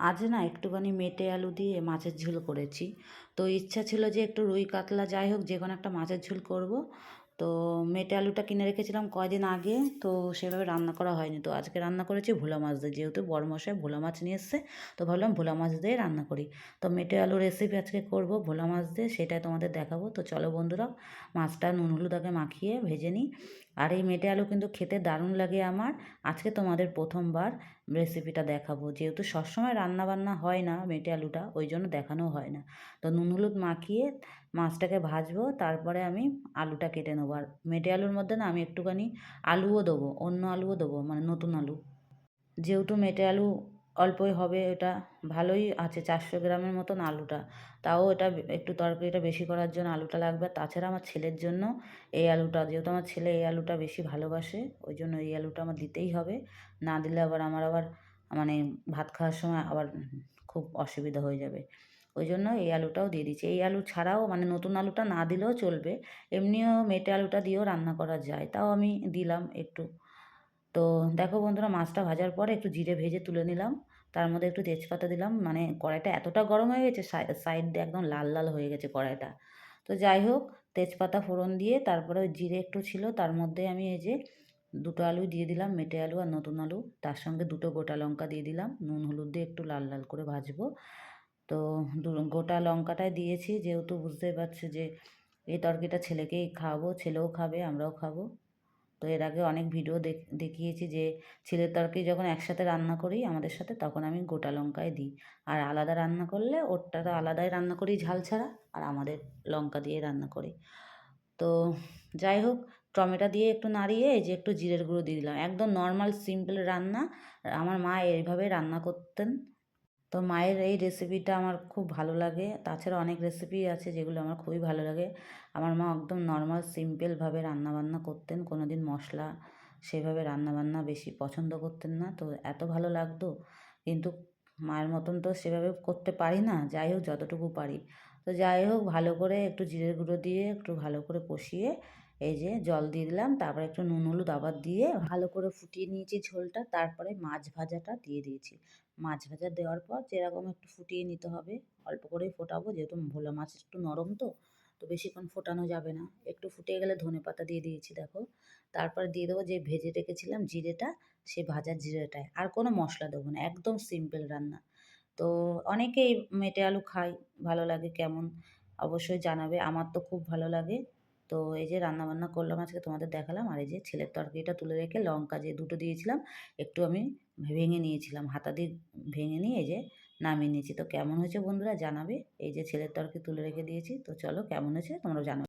আজ না একটুখানি মেটে আলু দিয়ে মাছের ঝোল করেছি। তো ইচ্ছা ছিল যে একটু রুই কাতলা যাই হোক, যে কোনো একটা মাছের ঝোল করব। তো মেটে আলুটা কিনে রেখেছিলাম কয়দিন আগে, তো সেভাবে রান্না করা হয়নি। তো আজকে রান্না করেছি ভোলা মাছ দিয়ে। যেহেতু বড় মশাই ভোলা মাছ নিয়ে এসছে, তো ভাবলাম ভোলা মাছ দিয়ে রান্না করি। তো মেটে আলু রেসিপি আজকে করব ভোলা মাছ দিয়ে, সেটাই তোমাদের দেখাবো। তো চলো বন্ধুরা, মাছটা নুন হলুদ আগে মাখিয়ে ভেজে নিই। আর এই মেটে আলু কিন্তু খেতে দারুণ লাগে আমার। আজকে তোমাদের প্রথমবার। রেসিপিটা দেখাবো। যেহেতু সবসময় রান্নাবান্না হয় না মেটে আলুটা, ওই জন্য দেখানো হয় না। তো নুন, হলুদ মাখিয়ে মাছটাকে ভাজবো, তারপরে আমি আলুটা কেটে নেব। আর মেটে আলুর মধ্যে না আমি একটুখানি আলুও দেবো, অন্য আলুও দেবো মানে নতুন আলু। যেহেতু মেটে আলু অল্পই হবে, এটা ভালোই আছে, চারশো গ্রামের মতন আলুটা। তাও এটা একটু তরকারিটা বেশি করার জন্য আলুটা লাগবে। তাছাড়া আমার ছেলের জন্য এই আলুটা, যেহেতু আমার ছেলে এই আলুটা বেশি ভালোবাসে, ওই জন্য এই আলুটা আমার দিতেই হবে। না দিলে আবার আমার আবার মানে ভাত খাওয়ার সময় আবার খুব অসুবিধা হয়ে যাবে। ওই জন্য এই আলুটাও দিয়ে দিচ্ছি। এই আলু ছাড়াও মানে নতুন আলুটা না দিলেও চলবে। এমনিও মেটে আলুটা দিয়েও রান্না করা যায়। তাও আমি দিলাম একটু। তো দেখো বন্ধুরা, মাছটা ভাজার পরে একটু জিরে ভেজে তুলে নিলাম। তার মধ্যে একটু তেজপাতা দিলাম। মানে কড়াইটা এতটা গরম হয়ে গেছে সাইড দিয়ে একদম লাল লাল হয়ে গেছে কড়াইটা। তো যাই হোক, তেজপাতা ফোড়ন দিয়ে তারপরে ওই জিরে একটু ছিল। তার মধ্যে আমি এই যে দুটো আলু দিয়ে দিলাম, মেটে আলু আর নতুন আলু। তার সঙ্গে দুটো গোটা লঙ্কা দিয়ে দিলাম। নুন হলুদ দিয়ে একটু লাল লাল করে ভাজবো। তো গোটা লঙ্কাটাই দিয়েছি। যেহেতু বুঝতেই পারছি যে এই তরকারিটা ছেলেকেই খাওয়াবো, ছেলেও খাবে, আমরাও খাব। তো এর আগে অনেক ভিডিও দেখিয়েছি যে ছেলের তরকারি যখন একসাথে রান্না করি আমাদের সাথে, তখন আমি গোটা লঙ্কায় দিই। আর আলাদা রান্না করলে ওরটা তো আলাদাই রান্না করি ঝাল ছাড়া, আর আমাদের লঙ্কা দিয়ে রান্না করি। তো যাই হোক, টমেটো দিয়ে একটু নাড়িয়ে যে একটু জিরের গুঁড়ো দিয়ে দিলাম। একদম নর্মাল সিম্পল রান্না। আমার মা এইভাবে রান্না করতেন। তো মায়ের এই রেসিপিটা আমার খুব ভালো লাগে। তাছাড়া অনেক রেসিপি আছে যেগুলো আমার খুবই ভালো লাগে। আমার মা একদম নর্মাল সিম্পলভাবে রান্নাবান্না করতেন। কোনো দিন মশলা সেভাবে রান্নাবান্না বেশি পছন্দ করতেন না। তো এত ভালো লাগতো। কিন্তু মায়ের মতন তো সেভাবে করতে পারি না। যাই হোক, যতটুকু পারি। তো যাই হোক, ভালো করে একটু জিরের গুঁড়ো দিয়ে একটু ভালো করে কষিয়ে এই যে জল দিয়ে দিলাম, তারপরে একটু নুন, হলুদ, আবার দিয়ে ভালো করে ফুটিয়ে নিয়েছি ঝোলটা, তারপরে মাছ ভাজাটা দিয়ে দিয়েছি। মাছ ভাজা দেওয়ার পর যেরকম একটু ফুটিয়ে নিতে হবে, অল্প করেই ফোটাবো, যেহেতু ভোলা মাছ একটু নরম তো তো বেশিক্ষণ ফোটানো যাবে না। একটু ফুটে গেলে ধনে পাতা দিয়ে দিয়েছি, দেখো। তারপর দিয়ে দেবো যে ভেজে রেখেছিলাম জিরেটা, সে ভাজা জিরেটায়। আর কোনো মশলা দেবো না, একদম সিম্পল রান্না। তো অনেকেই মেটে আলু খাই ভালো লাগে কেমন? অবশ্যই জানাবে, আমার তো খুব ভালো লাগে। তো এই যে রান্নাবান্না করলাম আজকে তোমাদের দেখালাম, আর এই যে ছেলের তরকারিটা তুলে রেখে লঙ্কা যে দুটো দিয়েছিলাম, একটু আমি ভেঙে নিয়েছিলাম, হাতা দিয়ে ভেঙে নিয়ে এই যে নামিয়ে নিয়েছি। তো কেমন হয়েছে বন্ধুরা জানাবে, এই যে ছেলের তরকারি তুলে রেখে দিয়েছি। তো চলো কেমন হয়েছে তোমরা জানাবে।